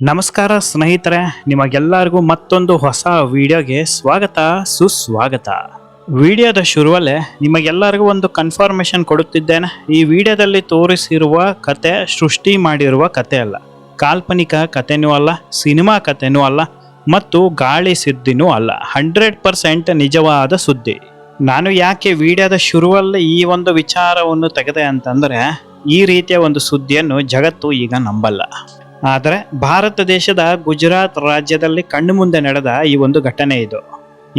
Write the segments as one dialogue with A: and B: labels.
A: ನಮಸ್ಕಾರ ಸ್ನೇಹಿತರೆ, ನಿಮಗೆಲ್ಲರಿಗೂ ಮತ್ತೊಂದು ಹೊಸ ವಿಡಿಯೋಗೆ ಸ್ವಾಗತ, ಸುಸ್ವಾಗತ. ವಿಡಿಯೋದ ಶುರುವಲ್ಲೇ ನಿಮಗೆಲ್ಲರಿಗೂ ಒಂದು ಕನ್ಫರ್ಮೇಶನ್ ಕೊಡುತ್ತಿದ್ದೇನೆ. ಈ ವಿಡಿಯೋದಲ್ಲಿ ತೋರಿಸಿರುವ ಕತೆ, ಸೃಷ್ಟಿ ಮಾಡಿರುವ ಕತೆ ಅಲ್ಲ. ಕಾಲ್ಪನಿಕ ಕಥೆನೂ ಅಲ್ಲ, ಸಿನಿಮಾ ಕಥೆನೂ ಅಲ್ಲ, ಮತ್ತು ಗಾಳಿ ಸುದ್ದಿನೂ ಅಲ್ಲ. ಹಂಡ್ರೆಡ್ ಪರ್ಸೆಂಟ್ ನಿಜವಾದ ಸುದ್ದಿ. ನಾನು ಯಾಕೆ ವಿಡಿಯೋದ ಶುರುವಲ್ಲೇ ಈ ಒಂದು ವಿಚಾರವನ್ನು ತೆಗೆದೆ ಅಂತಂದರೆ, ಈ ರೀತಿಯ ಒಂದು ಸುದ್ದಿಯನ್ನು ಜಗತ್ತು ಈಗ ನಂಬಲ್ಲ. ಆದರೆ ಭಾರತ ದೇಶದ ಗುಜರಾತ್ ರಾಜ್ಯದಲ್ಲಿ ಕಣ್ಣು ಮುಂದೆ ನಡೆದ ಈ ಒಂದು ಘಟನೆ ಇದು.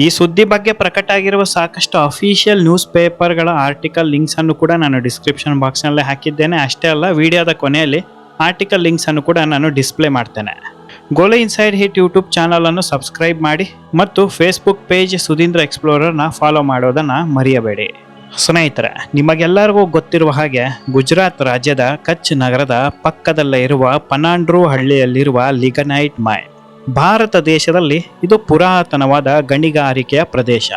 A: ಈ ಸುದ್ದಿ ಬಗ್ಗೆ ಪ್ರಕಟ ಆಗಿರುವ ಸಾಕಷ್ಟು ಅಫಿಷಿಯಲ್ ನ್ಯೂಸ್ ಪೇಪರ್ಗಳ ಆರ್ಟಿಕಲ್ ಲಿಂಕ್ಸ್ ಅನ್ನು ಕೂಡ ನಾನು ಡಿಸ್ಕ್ರಿಪ್ಷನ್ ಬಾಕ್ಸ್ನಲ್ಲೇ ಹಾಕಿದ್ದೇನೆ. ಅಷ್ಟೇ ಅಲ್ಲ, ವಿಡಿಯೋದ ಕೊನೆಯಲ್ಲಿ ಆರ್ಟಿಕಲ್ ಲಿಂಕ್ಸ್ ಅನ್ನು ಕೂಡ ನಾನು ಡಿಸ್ಪ್ಲೇ ಮಾಡ್ತೇನೆ. ಗೋಲೆ ಇನ್ಸೈಡ್ ಹಿಟ್ ಯೂಟ್ಯೂಬ್ ಚಾನಲನ್ನು ಸಬ್ಸ್ಕ್ರೈಬ್ ಮಾಡಿ ಮತ್ತು ಫೇಸ್ಬುಕ್ ಪೇಜ್ ಸುಧೀಂದ್ರ ಎಕ್ಸ್ಪ್ಲೋರರ್ನ ಫಾಲೋ ಮಾಡೋದನ್ನು ಮರೆಯಬೇಡಿ. ಸ್ನೇಹಿತರೆ, ನಿಮಗೆಲ್ಲರಿಗೂ ಗೊತ್ತಿರುವ ಹಾಗೆ ಗುಜರಾತ್ ರಾಜ್ಯದ ಕಚ್ ನಗರದ ಪಕ್ಕದಲ್ಲೇ ಇರುವ ಪನಾಂಡ್ರು ಹಳ್ಳಿಯಲ್ಲಿರುವ ಲಿಗನೈಟ್ ಮೈನ್ ಭಾರತ ದೇಶದಲ್ಲಿ ಇದು ಪುರಾತನವಾದ ಗಣಿಗಾರಿಕೆಯ ಪ್ರದೇಶ.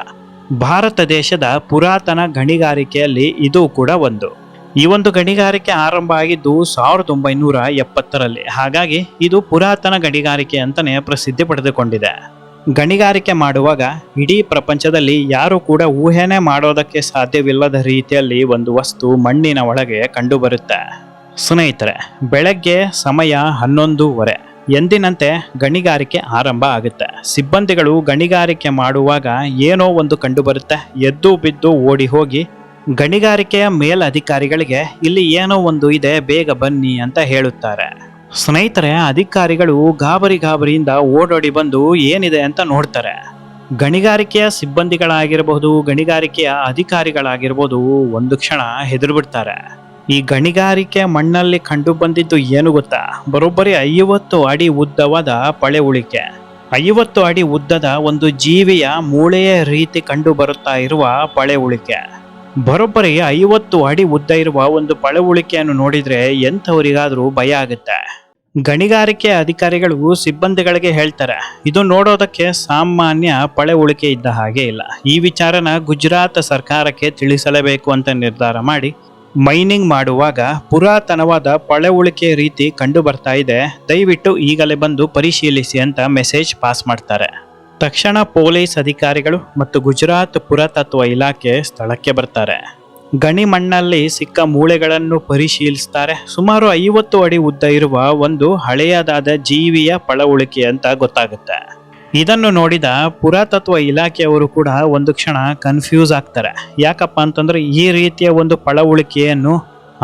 A: ಭಾರತ ದೇಶದ ಪುರಾತನ ಗಣಿಗಾರಿಕೆಯಲ್ಲಿ ಇದು ಕೂಡ ಒಂದು. ಈ ಒಂದು ಗಣಿಗಾರಿಕೆ ಆರಂಭ ಆಗಿದ್ದು ಸಾವಿರದ ಒಂಬೈನೂರ ಎಪ್ಪತ್ತರಲ್ಲಿ. ಹಾಗಾಗಿ ಇದು ಪುರಾತನ ಗಣಿಗಾರಿಕೆ ಅಂತಲೇ ಪ್ರಸಿದ್ಧಿ ಪಡೆದುಕೊಂಡಿದೆ. ಗಣಿಗಾರಿಕೆ ಮಾಡುವಾಗ ಇಡೀ ಪ್ರಪಂಚದಲ್ಲಿ ಯಾರು ಕೂಡ ಊಹೆನೆ ಮಾಡೋದಕ್ಕೆ ಸಾಧ್ಯವಿಲ್ಲದ ರೀತಿಯಲ್ಲಿ ಒಂದು ವಸ್ತು ಮಣ್ಣಿನ ಒಳಗೆ ಕಂಡುಬರುತ್ತೆ. ಸ್ನೇಹಿತರೆ, ಬೆಳಗ್ಗೆ ಸಮಯ ಹನ್ನೊಂದೂವರೆ. ಎಂದಿನಂತೆ ಗಣಿಗಾರಿಕೆ ಆರಂಭ ಆಗುತ್ತೆ. ಸಿಬ್ಬಂದಿಗಳು ಗಣಿಗಾರಿಕೆ ಮಾಡುವಾಗ ಏನೋ ಒಂದು ಕಂಡುಬರುತ್ತೆ. ಎದ್ದು ಬಿದ್ದು ಓಡಿ ಹೋಗಿ ಗಣಿಗಾರಿಕೆಯ ಮೇಲಧಿಕಾರಿಗಳಿಗೆ ಇಲ್ಲಿ ಏನೋ ಒಂದು ಇದೆ, ಬೇಗ ಬನ್ನಿ ಅಂತ ಹೇಳುತ್ತಾರೆ. ಸ್ನೇಹಿತರೆ, ಅಧಿಕಾರಿಗಳು ಗಾಬರಿ ಗಾಬರಿಯಿಂದ ಓಡೋಡಿ ಬಂದು ಏನಿದೆ ಅಂತ ನೋಡ್ತಾರೆ. ಗಣಿಗಾರಿಕೆಯ ಸಿಬ್ಬಂದಿಗಳಾಗಿರಬಹುದು, ಗಣಿಗಾರಿಕೆಯ ಅಧಿಕಾರಿಗಳಾಗಿರ್ಬೋದು ಒಂದು ಕ್ಷಣ ಹೆದರ್ಬಿಡ್ತಾರೆ. ಈ ಗಣಿಗಾರಿಕೆ ಮಣ್ಣಲ್ಲಿ ಕಂಡು ಬಂದಿದ್ದು ಏನು ಗೊತ್ತಾ? ಬರೋಬ್ಬರಿ ಐವತ್ತು ಅಡಿ ಉದ್ದವಾದ ಪಳೆ ಉಳಿಕೆ. ಐವತ್ತು ಅಡಿ ಉದ್ದದ ಒಂದು ಜೀವಿಯ ಮೂಳೆಯ ರೀತಿ ಕಂಡು ಬರುತ್ತಾ ಇರುವ ಪಳೆ ಉಳಿಕೆ. ಬರೋಬ್ಬರಿ ಐವತ್ತು ಅಡಿ ಉದ್ದ ಇರುವ ಒಂದು ಪಳೆ ಉಳಿಕೆಯನ್ನು ನೋಡಿದರೆ ಎಂಥವರಿಗಾದರೂ ಭಯ ಆಗುತ್ತೆ. ಗಣಿಗಾರಿಕೆ ಅಧಿಕಾರಿಗಳು ಸಿಬ್ಬಂದಿಗಳಿಗೆ ಹೇಳ್ತಾರೆ, ಇದು ನೋಡೋದಕ್ಕೆ ಸಾಮಾನ್ಯ ಪಳೆ ಉಳಿಕೆ ಇದ್ದ ಹಾಗೆ ಇಲ್ಲ. ಈ ವಿಚಾರನ ಗುಜರಾತ್ ಸರ್ಕಾರಕ್ಕೆ ತಿಳಿಸಲೇಬೇಕು ಅಂತ ನಿರ್ಧಾರ ಮಾಡಿ ಮೈನಿಂಗ್ ಮಾಡುವಾಗ ಪುರಾತನವಾದ ಪಳೆ ಉಳಿಕೆ ರೀತಿ ಕಂಡು ಬರ್ತಾ ಇದೆ. ದಯವಿಟ್ಟು ಈಗಲೇ ಬಂದು ಪರಿಶೀಲಿಸಿ ಅಂತ ಮೆಸೇಜ್ ಪಾಸ್ ಮಾಡ್ತಾರೆ. ತಕ್ಷಣ ಪೊಲೀಸ್ ಅಧಿಕಾರಿಗಳು ಮತ್ತು ಗುಜರಾತ್ ಪುರಾತತ್ವ ಇಲಾಖೆ ಸ್ಥಳಕ್ಕೆ ಬರ್ತಾರೆ. ಗಣಿ ಮಣ್ಣಲ್ಲಿ ಸಿಕ್ಕ ಮೂಳೆಗಳನ್ನು ಪರಿಶೀಲಿಸ್ತಾರೆ. ಸುಮಾರು ಐವತ್ತು ಅಡಿ ಉದ್ದ ಇರುವ ಒಂದು ಹಳೆಯದಾದ ಜೀವಿಯ ಪಳವಳಿಕೆ ಅಂತ ಗೊತ್ತಾಗುತ್ತೆ. ಇದನ್ನು ನೋಡಿದ ಪುರಾತತ್ವ ಇಲಾಖೆಯವರು ಕೂಡ ಒಂದು ಕ್ಷಣ ಕನ್ಫ್ಯೂಸ್ ಆಗ್ತಾರೆ. ಯಾಕಪ್ಪ ಅಂತಂದ್ರೆ ಈ ರೀತಿಯ ಒಂದು ಪಳವಳಿಕೆಯನ್ನು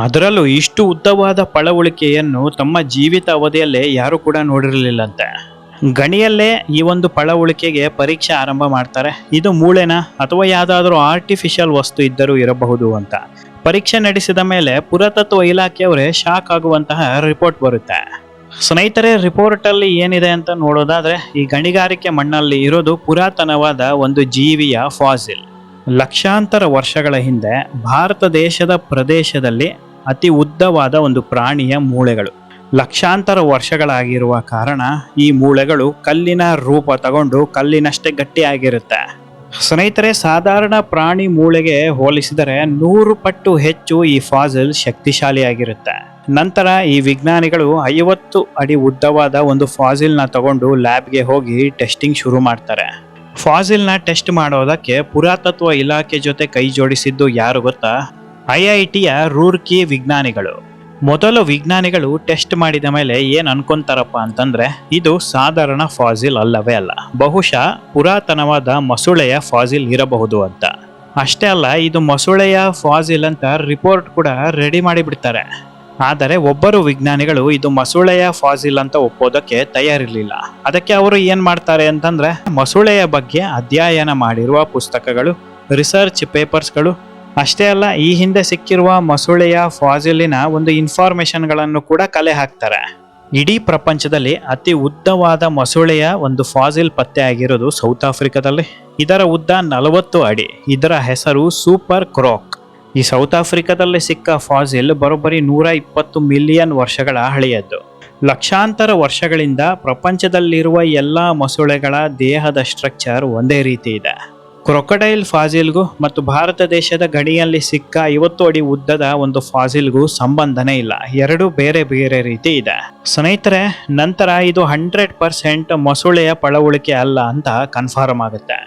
A: ಅದರಲ್ಲೂ ಇಷ್ಟು ಉದ್ದವಾದ ಪಳವಳಿಕೆಯನ್ನು ತಮ್ಮ ಜೀವಿತ ಅವಧಿಯಲ್ಲೇ ಯಾರು ಕೂಡ ನೋಡಿರಲಿಲ್ಲಂತೆ. ಗಣಿಯಲ್ಲೇ ಈ ಒಂದು ಪಳವಳಿಕೆಗೆ ಪರೀಕ್ಷೆ ಆರಂಭ ಮಾಡ್ತಾರೆ. ಇದು ಮೂಳೆನ ಅಥವಾ ಯಾವುದಾದ್ರೂ ಆರ್ಟಿಫಿಷಿಯಲ್ ವಸ್ತು ಇದ್ದರೂ ಇರಬಹುದು ಅಂತ. ಪರೀಕ್ಷೆ ನಡೆಸಿದ ಮೇಲೆ ಪುರಾತತ್ವ ಇಲಾಖೆಯವರೇ ಶಾಕ್ ಆಗುವಂತಹ ರಿಪೋರ್ಟ್ ಬರುತ್ತೆ. ಸ್ನೇಹಿತರೆ ರಿಪೋರ್ಟ್ ಅಲ್ಲಿ ಏನಿದೆ ಅಂತ ನೋಡೋದಾದ್ರೆ, ಈ ಗಣಿಗಾರಿಕೆ ಮಣ್ಣಲ್ಲಿ ಇರೋದು ಪುರಾತನವಾದ ಒಂದು ಜೀವಿಯ ಫಾಸಿಲ್. ಲಕ್ಷಾಂತರ ವರ್ಷಗಳ ಹಿಂದೆ ಭಾರತ ದೇಶದ ಪ್ರದೇಶದಲ್ಲಿ ಅತಿ ಉದ್ದವಾದ ಒಂದು ಪ್ರಾಣಿಯ ಮೂಳೆಗಳು. ಲಕ್ಷಾಂತರ ವರ್ಷಗಳಾಗಿರುವ ಕಾರಣ ಈ ಮೂಳೆಗಳು ಕಲ್ಲಿನ ರೂಪ ತಗೊಂಡು ಕಲ್ಲಿನಷ್ಟೇ ಗಟ್ಟಿಯಾಗಿರುತ್ತೆ. ಸ್ನೇಹಿತರೆ, ಸಾಧಾರಣ ಪ್ರಾಣಿ ಮೂಳೆಗೆ ಹೋಲಿಸಿದರೆ ನೂರು ಪಟ್ಟು ಹೆಚ್ಚು ಈ ಫಾಸಿಲ್ ಶಕ್ತಿಶಾಲಿಯಾಗಿರುತ್ತೆ. ನಂತರ ಈ ವಿಜ್ಞಾನಿಗಳು ಐವತ್ತು ಅಡಿ ಉದ್ದವಾದ ಒಂದು ಫಾಸಿಲ್ನ ತಗೊಂಡು ಲ್ಯಾಬ್ಗೆ ಹೋಗಿ ಟೆಸ್ಟಿಂಗ್ ಶುರು ಮಾಡ್ತಾರೆ. ಫಾಸಿಲ್ನ ಟೆಸ್ಟ್ ಮಾಡೋದಕ್ಕೆ ಪುರಾತತ್ವ ಇಲಾಖೆ ಜೊತೆ ಕೈ ಜೋಡಿಸಿದ್ದು ಯಾರು ಗೊತ್ತಾ? ಐ ಐ ಟಿಯ ರೂರ್ಕಿ ವಿಜ್ಞಾನಿಗಳು. ಮೊದಲು ವಿಜ್ಞಾನಿಗಳು ಟೆಸ್ಟ್ ಮಾಡಿದ ಮೇಲೆ ಏನು ಅನ್ಕೊಂತಾರಪ್ಪ ಅಂತಂದ್ರೆ, ಇದು ಸಾಧಾರಣ ಫಾಸಿಲ್ ಅಲ್ಲವೇ ಅಲ್ಲ. ಬಹುಶಃ ಪುರಾತನವಾದ ಮಸೂಳೆಯ ಫಾಸಿಲ್ ಇರಬಹುದು ಅಂತ. ಅಷ್ಟೇ ಅಲ್ಲ, ಇದು ಮಸೂಳೆಯ ಫಾಸಿಲ್ ಅಂತ ರಿಪೋರ್ಟ್ ಕೂಡ ರೆಡಿ ಮಾಡಿಬಿಡ್ತಾರೆ ಆದರೆ ಒಬ್ಬರು ವಿಜ್ಞಾನಿಗಳು ಇದು ಮಸೂಳೆಯ ಫಾಸಿಲ್ ಅಂತ ಒಪ್ಪೋದಕ್ಕೆ ತಯಾರಿರಲಿಲ್ಲ. ಅದಕ್ಕೆ ಅವರು ಏನು ಮಾಡ್ತಾರೆ ಅಂತಂದ್ರೆ, ಮಸೂಳೆಯ ಬಗ್ಗೆ ಅಧ್ಯಯನ ಮಾಡಿರುವ ಪುಸ್ತಕಗಳು ರಿಸರ್ಚ್ ಪೇಪರ್ಸ್ಗಳು ಅಷ್ಟೇ ಅಲ್ಲ, ಈ ಹಿಂದೆ ಸಿಕ್ಕಿರುವ ಮೊಸಳೆಯ ಫಾಸಿಲಿನ ಒಂದು ಇನ್ಫಾರ್ಮೇಶನ್ಗಳನ್ನು ಕೂಡ ಕಲೆ ಹಾಕ್ತಾರೆ. ಇಡೀ ಪ್ರಪಂಚದಲ್ಲಿ ಅತಿ ಉದ್ದವಾದ ಮೊಸಳೆಯ ಒಂದು ಫಾಸಿಲ್ ಪತ್ತೆ ಆಗಿರೋದು ಸೌತ್ ಆಫ್ರಿಕಾದಲ್ಲಿ. ಇದರ ಉದ್ದ ನಲವತ್ತು ಅಡಿ, ಇದರ ಹೆಸರು ಸೂಪರ್ ಕ್ರೋಕ್. ಈ ಸೌತ್ ಆಫ್ರಿಕಾದಲ್ಲಿ ಸಿಕ್ಕ ಫಾಸಿಲ್ ಬರೋಬ್ಬರಿ ನೂರ ಇಪ್ಪತ್ತು ಮಿಲಿಯನ್ ವರ್ಷಗಳ ಹಳೆಯದ್ದು. ಲಕ್ಷಾಂತರ ವರ್ಷಗಳಿಂದ ಪ್ರಪಂಚದಲ್ಲಿರುವ ಎಲ್ಲ ಮೊಸಳೆಗಳ ದೇಹದ ಸ್ಟ್ರಕ್ಚರ್ ಒಂದೇ ರೀತಿ ಇದೆ. ಕ್ರೊಕೊಡೈಲ್ ಫಾಸಿಲ್ಗೂ ಮತ್ತು ಭಾರತ ದೇಶದ ಗಡಿಯಲ್ಲಿ ಸಿಕ್ಕ ಐವತ್ತು ಅಡಿ ಉದ್ದದ ಒಂದು ಫಾಸಿಲ್ಗೂ ಸಂಬಂಧನೇ ಇಲ್ಲ. ಎರಡು ಬೇರೆ ಬೇರೆ ರೀತಿ ಇದೆ. ಸ್ನೇಹಿತರೆ, ನಂತರ ಇದು ಹಂಡ್ರೆಡ್ ಪರ್ಸೆಂಟ್ ಮೊಸಳೆಯ ಪಳವಳಿಕೆ ಅಲ್ಲ ಅಂತ ಕನ್ಫರ್ಮ್ ಆಗುತ್ತೆ.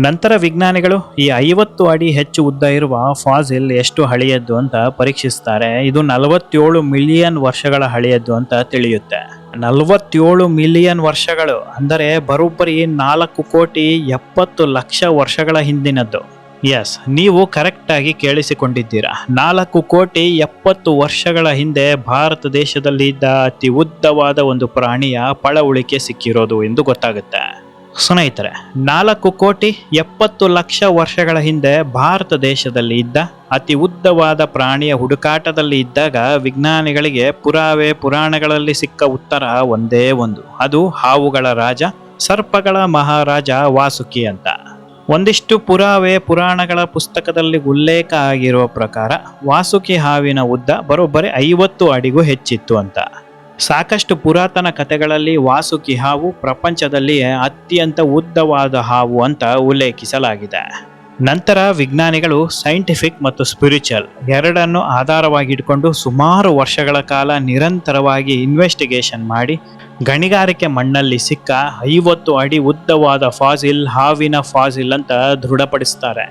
A: ನಂತರ ವಿಜ್ಞಾನಿಗಳು ಈ ಐವತ್ತು ಅಡಿ ಹೆಚ್ಚು ಉದ್ದ ಇರುವ ಫಾಸಿಲ್ ಎಷ್ಟು ಹಳೆಯದ್ದು ಅಂತ ಪರೀಕ್ಷಿಸ್ತಾರೆ. ಇದು ನಲವತ್ತೇಳು ಮಿಲಿಯನ್ ವರ್ಷಗಳ ಹಳೆಯದ್ದು ಅಂತ ತಿಳಿಯುತ್ತೆ. ನಲವತ್ತೇಳು ಮಿಲಿಯನ್ ವರ್ಷಗಳು, ಅಂದರೆ ಬರೋಬ್ಬರಿ ನಾಲ್ಕು ಕೋಟಿ ಎಪ್ಪತ್ತು ಲಕ್ಷ ವರ್ಷಗಳ ಹಿಂದಿನದ್ದು. ಎಸ್ ನೀವು ಕರೆಕ್ಟಾಗಿ ಕೇಳಿಸಿಕೊಂಡಿದ್ದೀರಾ. ನಾಲ್ಕು ಕೋಟಿ ಎಪ್ಪತ್ತು ವರ್ಷಗಳ ಹಿಂದೆ ಭಾರತ ದೇಶದಲ್ಲಿ ಇದ್ದ ಅತಿ ಉದ್ದವಾದ ಒಂದು ಪ್ರಾಣಿಯ ಪಳವಳಿಕೆ ಸಿಕ್ಕಿರೋದು ಎಂದು ಗೊತ್ತಾಗುತ್ತೆ. ಸ್ನೇಹಿತರೆ, ನಾಲ್ಕು ಕೋಟಿ ಎಪ್ಪತ್ತು ಲಕ್ಷ ವರ್ಷಗಳ ಹಿಂದೆ ಭಾರತ ದೇಶದಲ್ಲಿ ಇದ್ದ ಅತಿ ಉದ್ದವಾದ ಪ್ರಾಣಿಯ ಹುಡುಕಾಟದಲ್ಲಿ ಇದ್ದಾಗ ವಿಜ್ಞಾನಿಗಳಿಗೆ ಪುರಾವೆ ಪುರಾಣಗಳಲ್ಲಿ ಸಿಕ್ಕ ಉತ್ತರ ಒಂದೇ ಒಂದು. ಅದು ಹಾವುಗಳ ರಾಜ, ಸರ್ಪಗಳ ಮಹಾರಾಜ ವಾಸುಕಿ ಅಂತ. ಒಂದಿಷ್ಟು ಪುರಾವೆ ಪುರಾಣಗಳ ಪುಸ್ತಕದಲ್ಲಿ ಉಲ್ಲೇಖ ಆಗಿರುವ ಪ್ರಕಾರ ವಾಸುಕಿ ಹಾವಿನ ಉದ್ದ ಬರೋಬ್ಬರಿ ಐವತ್ತು ಅಡಿಗೂ ಹೆಚ್ಚಿತ್ತು ಅಂತ. ಸಾಕಷ್ಟು ಪುರಾತನ ಕಥೆಗಳಲ್ಲಿ ವಾಸುಕಿ ಹಾವು ಪ್ರಪಂಚದಲ್ಲಿ ಅತ್ಯಂತ ಉದ್ದವಾದ ಹಾವು ಅಂತ ಉಲ್ಲೇಖಿಸಲಾಗಿದೆ. ನಂತರ ವಿಜ್ಞಾನಿಗಳು ಸೈಂಟಿಫಿಕ್ ಮತ್ತು ಸ್ಪಿರಿಚುವಲ್ ಎರಡನ್ನು ಆಧಾರವಾಗಿಟ್ಕೊಂಡು ಸುಮಾರು ವರ್ಷಗಳ ಕಾಲ ನಿರಂತರವಾಗಿ ಇನ್ವೆಸ್ಟಿಗೇಷನ್ ಮಾಡಿ ಗಣಿಗಾರಿಕೆ ಮಣ್ಣಲ್ಲಿ ಸಿಕ್ಕ ಐವತ್ತು ಅಡಿ ಉದ್ದವಾದ ಫಾಸಿಲ್, ಹಾವಿನ ಫಾಸಿಲ್ ಅಂತ ದೃಢಪಡಿಸ್ತಾರೆ.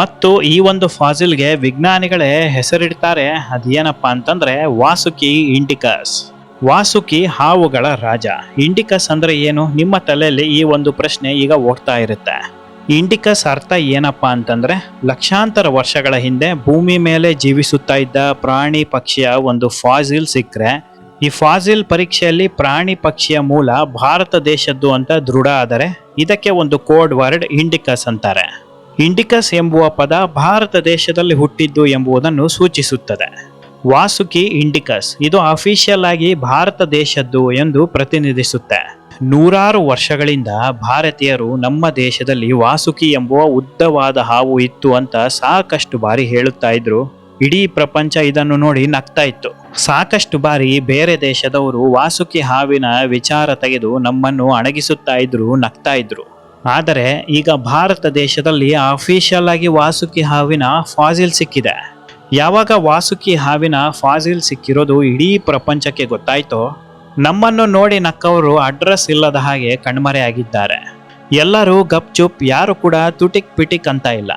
A: ಮತ್ತು ಈ ಒಂದು ಫಾಸಿಲ್ಗೆ ವಿಜ್ಞಾನಿಗಳೇ ಹೆಸರಿಡ್ತಾರೆ, ಅದೇನಪ್ಪ ಅಂತಂದರೆ ವಾಸುಕಿ ಇಂಡಿಕಸ್. ವಾಸುಕಿ ಹಾವುಗಳ ರಾಜ. ಇಂಡಿಕಸ್ ಅಂದ್ರೆ ಏನು? ನಿಮ್ಮ ತಲೆಯಲ್ಲಿ ಈ ಒಂದು ಪ್ರಶ್ನೆ ಈಗ ಓಡ್ತಾ ಇರುತ್ತೆ. ಇಂಡಿಕಸ್ ಅರ್ಥ ಏನಪ್ಪ ಅಂತಂದ್ರೆ, ಲಕ್ಷಾಂತರ ವರ್ಷಗಳ ಹಿಂದೆ ಭೂಮಿ ಮೇಲೆ ಜೀವಿಸುತ್ತಾ ಇದ್ದ ಪ್ರಾಣಿ ಪಕ್ಷಿಯ ಒಂದು ಫಾಸಿಲ್ ಸಿಕ್ಕರೆ, ಈ ಫಾಸಿಲ್ ಪರೀಕ್ಷೆಯಲ್ಲಿ ಪ್ರಾಣಿ ಪಕ್ಷಿಯ ಮೂಲ ಭಾರತ ದೇಶದ್ದು ಅಂತ ದೃಢ ಆದರೆ, ಇದಕ್ಕೆ ಒಂದು ಕೋಡ್ ವರ್ಡ್ ಇಂಡಿಕಸ್ ಅಂತಾರೆ. ಇಂಡಿಕಸ್ ಎಂಬುವ ಪದ ಭಾರತ ದೇಶದಲ್ಲಿ ಹುಟ್ಟಿದ್ದು ಎಂಬುದನ್ನು ಸೂಚಿಸುತ್ತದೆ. ವಾಸುಕಿ ಇಂಡಿಕಸ್. ಇದು ಅಫಿಷಿಯಲ್ ಆಗಿ ಭಾರತ ದೇಶದ್ದು ಎಂದು ಪ್ರತಿನಿಧಿಸುತ್ತೆ. ನೂರಾರು ವರ್ಷಗಳಿಂದ ಭಾರತೀಯರು ನಮ್ಮ ದೇಶದಲ್ಲಿ ವಾಸುಕಿ ಎಂಬುವ ಉದ್ದವಾದ ಹಾವು ಇತ್ತು ಅಂತ ಸಾಕಷ್ಟು ಬಾರಿ ಹೇಳುತ್ತಾ ಇದ್ರು. ಇಡೀ ಪ್ರಪಂಚ ಇದನ್ನು ನೋಡಿ ನಗ್ತಾ ಇತ್ತು. ಸಾಕಷ್ಟು ಬಾರಿ ಬೇರೆ ದೇಶದವರು ವಾಸುಕಿ ಹಾವಿನ ವಿಚಾರ ತೆಗೆದು ನಮ್ಮನ್ನು ಅಣಗಿಸುತ್ತಾ ಇದ್ರು, ನಗ್ತಾ ಇದ್ರು. ಆದರೆ ಈಗ ಭಾರತ ದೇಶದಲ್ಲಿ ಅಫಿಷಿಯಲ್ ಆಗಿ ವಾಸುಕಿ ಹಾವಿನ ಫಾಸಿಲ್ ಸಿಕ್ಕಿದೆ. ಯಾವಾಗ ವಾಸುಕಿ ಹಾವಿನ ಫಾಜಿಲ್ ಸಿಕ್ಕಿರೋದು ಇಡೀ ಪ್ರಪಂಚಕ್ಕೆ ಗೊತ್ತಾಯ್ತೋ, ನಮ್ಮನ್ನು ನೋಡಿ ನಕ್ಕವರು ಅಡ್ರೆಸ್ ಇಲ್ಲದ ಹಾಗೆ ಕಣ್ಮರೆಯಾಗಿದ್ದಾರೆ. ಎಲ್ಲರೂ ಗಪ್ಚುಪ್, ಯಾರು ಕೂಡ ತುಟಿಕ್ ಪಿಟಿಕ್ ಅಂತ ಇಲ್ಲ.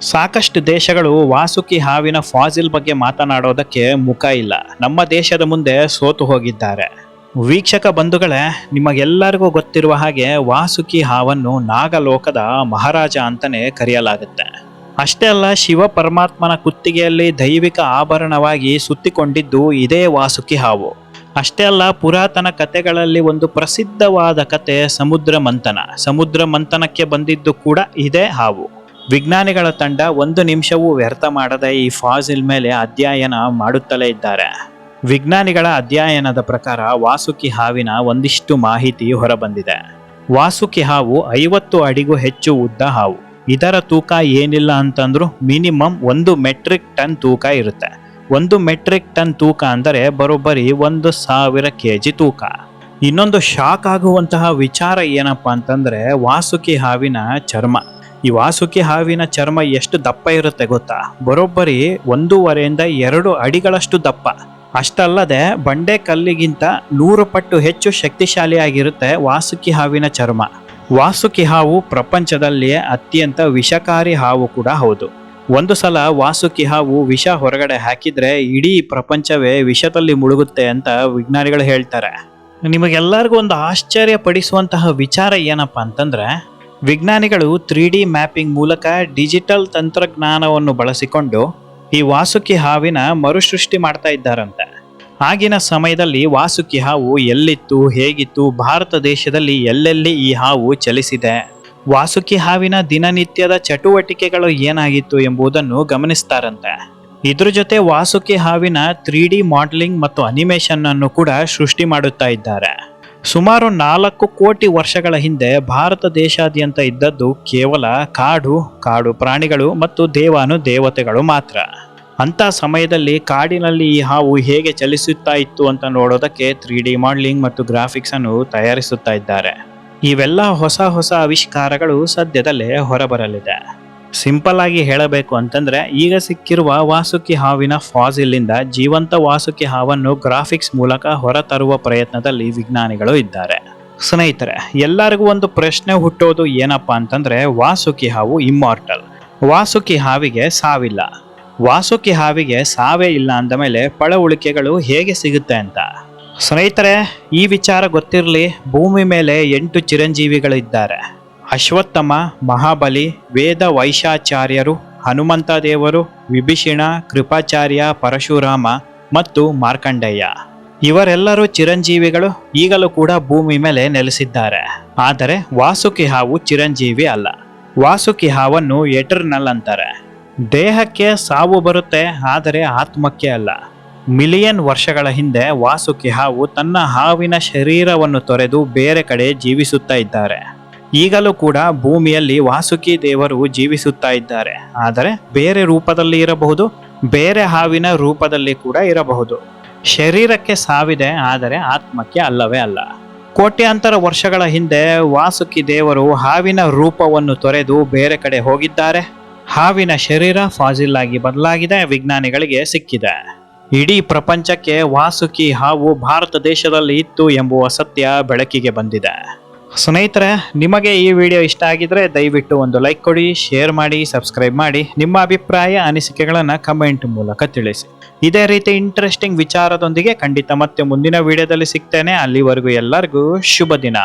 A: ಸಾಕಷ್ಟು ದೇಶಗಳು ವಾಸುಕಿ ಹಾವಿನ ಫಾಜಿಲ್ ಬಗ್ಗೆ ಮಾತನಾಡೋದಕ್ಕೆ ಮುಖ ಇಲ್ಲ. ನಮ್ಮ ದೇಶದ ಮುಂದೆ ಸೋತು ಹೋಗಿದ್ದಾರೆ. ವೀಕ್ಷಕ ಬಂಧುಗಳೇ, ನಿಮಗೆಲ್ಲರಿಗೂ ಗೊತ್ತಿರುವ ಹಾಗೆ ವಾಸುಕಿ ಹಾವನ್ನು ನಾಗಲೋಕದ ಮಹಾರಾಜ ಅಂತಲೇ ಕರೆಯಲಾಗುತ್ತೆ. ಅಷ್ಟೇ ಅಲ್ಲ, ಶಿವ ಪರಮಾತ್ಮನ ಕುತ್ತಿಗೆಯಲ್ಲಿ ದೈವಿಕ ಆಭರಣವಾಗಿ ಸುತ್ತಿಕೊಂಡಿದ್ದು ಇದೇ ವಾಸುಕಿ ಹಾವು. ಅಷ್ಟೇ ಅಲ್ಲ, ಪುರಾತನ ಕಥೆಗಳಲ್ಲಿ ಒಂದು ಪ್ರಸಿದ್ಧವಾದ ಕತೆ ಸಮುದ್ರ ಮಂಥನ. ಸಮುದ್ರ ಮಂಥನಕ್ಕೆ ಬಂದಿದ್ದು ಕೂಡ ಇದೇ ಹಾವು. ವಿಜ್ಞಾನಿಗಳ ತಂಡ ಒಂದು ನಿಮಿಷವೂ ವ್ಯರ್ಥ ಮಾಡದೆ ಈ ಫಾಸಿಲ್ ಮೇಲೆ ಅಧ್ಯಯನ ಮಾಡುತ್ತಲೇ ಇದ್ದಾರೆ. ವಿಜ್ಞಾನಿಗಳ ಅಧ್ಯಯನದ ಪ್ರಕಾರ ವಾಸುಕಿ ಹಾವಿನ ಒಂದಿಷ್ಟು ಮಾಹಿತಿ ಹೊರಬಂದಿದೆ. ವಾಸುಕಿ ಹಾವು ಐವತ್ತು ಅಡಿಗೂ ಹೆಚ್ಚು ಉದ್ದ ಹಾವು. ಇದರ ತೂಕ ಏನಿಲ್ಲ ಅಂತಂದ್ರೂ ಮಿನಿಮಮ್ ಒಂದು ಮೆಟ್ರಿಕ್ ಟನ್ ತೂಕ ಇರುತ್ತೆ. ಒಂದು ಮೆಟ್ರಿಕ್ ಟನ್ ತೂಕ ಅಂದರೆ ಬರೋಬ್ಬರಿ ಒಂದು ಸಾವಿರ ಕೆ ಜಿ ತೂಕ. ಇನ್ನೊಂದು ಶಾಕ್ ಆಗುವಂತಹ ವಿಚಾರ ಏನಪ್ಪ ಅಂತಂದ್ರೆ ವಾಸುಕಿ ಹಾವಿನ ಚರ್ಮ. ಈ ವಾಸುಕಿ ಹಾವಿನ ಚರ್ಮ ಎಷ್ಟು ದಪ್ಪ ಇರುತ್ತೆ ಗೊತ್ತಾ? ಬರೋಬ್ಬರಿ ಒಂದೂವರೆಯಿಂದ ಎರಡು ಅಡಿಗಳಷ್ಟು ದಪ್ಪ. ಅಷ್ಟಲ್ಲದೆ ಬಂಡೆ ಕಲ್ಲಿಗಿಂತ ನೂರು ಪಟ್ಟು ಹೆಚ್ಚು ಶಕ್ತಿಶಾಲಿಯಾಗಿರುತ್ತೆ ವಾಸುಕಿ ಹಾವಿನ ಚರ್ಮ. ವಾಸುಕಿ ಹಾವು ಪ್ರಪಂಚದಲ್ಲಿಯೇ ಅತ್ಯಂತ ವಿಷಕಾರಿ ಹಾವು ಕೂಡ ಹೌದು. ಒಂದು ಸಲ ವಾಸುಕಿ ಹಾವು ವಿಷ ಹೊರಗಡೆ ಹಾಕಿದ್ರೆ ಇಡೀ ಪ್ರಪಂಚವೇ ವಿಷದಲ್ಲಿ ಮುಳುಗುತ್ತೆ ಅಂತ ವಿಜ್ಞಾನಿಗಳು ಹೇಳ್ತಾರೆ. ನಿಮಗೆಲ್ಲರಿಗೂ ಒಂದು ಆಶ್ಚರ್ಯ ಪಡಿಸುವಂತಹ ವಿಚಾರ ಏನಪ್ಪ ಅಂತಂದ್ರೆ, ವಿಜ್ಞಾನಿಗಳು ತ್ರೀ ಡಿ ಮ್ಯಾಪಿಂಗ್ ಮೂಲಕ ಡಿಜಿಟಲ್ ತಂತ್ರಜ್ಞಾನವನ್ನು ಬಳಸಿಕೊಂಡು ಈ ವಾಸುಕಿ ಹಾವಿನ ಮರುಸೃಷ್ಟಿ ಮಾಡ್ತಾ ಇದ್ದಾರಂತೆ. ಆಗಿನ ಸಮಯದಲ್ಲಿ ವಾಸುಕಿ ಹಾವು ಎಲ್ಲಿತ್ತು, ಹೇಗಿತ್ತು, ಭಾರತ ದೇಶದಲ್ಲಿ ಎಲ್ಲೆಲ್ಲಿ ಈ ಹಾವು ಚಲಿಸಿದೆ? ವಾಸುಕಿ ಹಾವಿನ ದಿನನಿತ್ಯದ ಚಟುವಟಿಕೆಗಳು ಏನಾಗಿತ್ತು ಎಂಬುದನ್ನು ಗಮನಿಸ್ತಾರಂತೆ. ಇದ್ರ ಜೊತೆ ವಾಸುಕಿ ಹಾವಿನ ತ್ರೀ ಡಿ ಮಾಡಲಿಂಗ್ ಮತ್ತು ಅನಿಮೇಷನ್ ಅನ್ನು ಕೂಡ ಸೃಷ್ಟಿ ಮಾಡುತ್ತಾ ಇದ್ದಾರೆ. ಸುಮಾರು ನಾಲ್ಕು ಕೋಟಿ ವರ್ಷಗಳ ಹಿಂದೆ ಭಾರತ ದೇಶಾದ್ಯಂತ ಇದ್ದದ್ದು ಕೇವಲ ಕಾಡು ಕಾಡು ಪ್ರಾಣಿಗಳು ಮತ್ತು ದೇವಾನು ದೇವತೆಗಳು ಮಾತ್ರ. ಅಂತ ಸಮಯದಲ್ಲಿ ಕಾಡಿನಲ್ಲಿ ಈ ಹಾವು ಹೇಗೆ ಚಲಿಸುತ್ತಾ ಇತ್ತು ಅಂತ ನೋಡೋದಕ್ಕೆ ತ್ರೀ ಡಿ ಮಾಡಲಿಂಗ್ ಮತ್ತು ಗ್ರಾಫಿಕ್ಸ್ ಅನ್ನು ತಯಾರಿಸುತ್ತಾ ಇದ್ದಾರೆ. ಇವೆಲ್ಲ ಹೊಸ ಹೊಸ ಆವಿಷ್ಕಾರಗಳು ಸದ್ಯದಲ್ಲೇ ಹೊರಬರಲಿದೆ. ಸಿಂಪಲ್ ಆಗಿ ಹೇಳಬೇಕು ಅಂತಂದ್ರೆ, ಈಗ ಸಿಕ್ಕಿರುವ ವಾಸುಕಿ ಹಾವಿನ ಫಾಸಿಲಿಂದ ಜೀವಂತ ವಾಸುಕಿ ಹಾವನ್ನು ಗ್ರಾಫಿಕ್ಸ್ ಮೂಲಕ ಹೊರತರುವ ಪ್ರಯತ್ನದಲ್ಲಿ ವಿಜ್ಞಾನಿಗಳು ಇದ್ದಾರೆ. ಸ್ನೇಹಿತರೆ, ಎಲ್ಲರಿಗೂ ಒಂದು ಪ್ರಶ್ನೆ ಹುಟ್ಟೋದು ಏನಪ್ಪಾ ಅಂತಂದ್ರೆ, ವಾಸುಕಿ ಹಾವು ಇಮ್ಮಾರ್ಟಲ್ ವಾಸುಕಿ ಹಾವಿಗೆ ಸಾವಿಲ್ಲ. ವಾಸುಕಿ ಹಾವಿಗೆ ಸಾವೇ ಇಲ್ಲ ಅಂದ ಮೇಲೆ ಪಳಉಳಿಕೆಗಳು ಹೇಗೆ ಸಿಗುತ್ತೆ ಅಂತ? ಸ್ನೇಹಿತರೆ, ಈ ವಿಚಾರ ಗೊತ್ತಿರಲಿ, ಭೂಮಿ ಮೇಲೆ ಎಂಟು ಚಿರಂಜೀವಿಗಳಿದ್ದಾರೆ. ಅಶ್ವತ್ಥಮ, ಮಹಾಬಲಿ, ವೇದ ವೈಶಾಚಾರ್ಯರು, ಹನುಮಂತ ದೇವರು, ವಿಭೀಷಣ, ಕೃಪಾಚಾರ್ಯ, ಪರಶುರಾಮ ಮತ್ತು ಮಾರ್ಕಂಡಯ್ಯ ಇವರೆಲ್ಲರೂ ಚಿರಂಜೀವಿಗಳು, ಈಗಲೂ ಕೂಡ ಭೂಮಿ ಮೇಲೆ ನೆಲೆಸಿದ್ದಾರೆ. ಆದರೆ ವಾಸುಕಿ ಹಾವು ಚಿರಂಜೀವಿ ಅಲ್ಲ. ವಾಸುಕಿ ಹಾವನ್ನು ಎಟರ್ನಲ್ ಅಂತಾರೆ. ದೇಹಕ್ಕೆ ಸಾವು ಬರುತ್ತೆ, ಆದರೆ ಆತ್ಮಕ್ಕೆ ಅಲ್ಲ. ಮಿಲಿಯನ್ ವರ್ಷಗಳ ಹಿಂದೆ ವಾಸುಕಿ ಹಾವು ತನ್ನ ಹಾವಿನ ಶರೀರವನ್ನು ತೊರೆದು ಬೇರೆ ಕಡೆ ಜೀವಿಸುತ್ತಾ ಇದ್ದಾರೆ. ಈಗಲೂ ಕೂಡ ಭೂಮಿಯಲ್ಲಿ ವಾಸುಕಿ ದೇವರು ಜೀವಿಸುತ್ತಾ ಇದ್ದಾರೆ. ಆದರೆ ಬೇರೆ ರೂಪದಲ್ಲಿ ಇರಬಹುದು, ಬೇರೆ ಹಾವಿನ ರೂಪದಲ್ಲಿ ಕೂಡ ಇರಬಹುದು. ಶರೀರಕ್ಕೆ ಸಾವಿದೆ, ಆದರೆ ಆತ್ಮಕ್ಕೆ ಅಲ್ಲವೇ ಅಲ್ಲ. ಕೋಟ್ಯಾಂತರ ವರ್ಷಗಳ ಹಿಂದೆ ವಾಸುಕಿ ದೇವರು ಹಾವಿನ ರೂಪವನ್ನು ತೊರೆದು ಬೇರೆ ಕಡೆ ಹೋಗಿದ್ದಾರೆ. ಹಾವಿನ ಶರೀರ ಫಾಸಿಲ್ ಆಗಿ ಬದಲಾಗಿದೆ, ವಿಜ್ಞಾನಿಗಳಿಗೆ ಸಿಕ್ಕಿದೆ. ಇಡೀ ಪ್ರಪಂಚಕ್ಕೆ ವಾಸುಕಿ ಹಾವು ಭಾರತ ದೇಶದಲ್ಲಿ ಇತ್ತು ಎಂಬುವ ಸತ್ಯ ಬೆಳಕಿಗೆ ಬಂದಿದೆ. ಸ್ನೇಹಿತರೆ, ನಿಮಗೆ ಈ ವಿಡಿಯೋ ಇಷ್ಟ ಆಗಿದ್ರೆ ದಯವಿಟ್ಟು ಒಂದು ಲೈಕ್ ಕೊಡಿ, ಶೇರ್ ಮಾಡಿ, ಸಬ್ಸ್ಕ್ರೈಬ್ ಮಾಡಿ. ನಿಮ್ಮ ಅಭಿಪ್ರಾಯ, ಅನಿಸಿಕೆಗಳನ್ನು ಕಮೆಂಟ್ ಮೂಲಕ ತಿಳಿಸಿ. ಇದೇ ರೀತಿ ಇಂಟ್ರೆಸ್ಟಿಂಗ್ ವಿಚಾರದೊಂದಿಗೆ ಖಂಡಿತ ಮತ್ತೆ ಮುಂದಿನ ವಿಡಿಯೋದಲ್ಲಿ ಸಿಗ್ತೇನೆ. ಅಲ್ಲಿವರೆಗೂ ಎಲ್ಲರಿಗೂ ಶುಭ ದಿನ.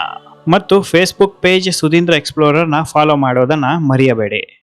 A: ಮತ್ತು ಫೇಸ್ಬುಕ್ ಪೇಜ್ ಸುಧೀಂದ್ರ ಎಕ್ಸ್ಪ್ಲೋರರ್ನ ಫಾಲೋ ಮಾಡೋದನ್ನು ಮರೆಯಬೇಡಿ.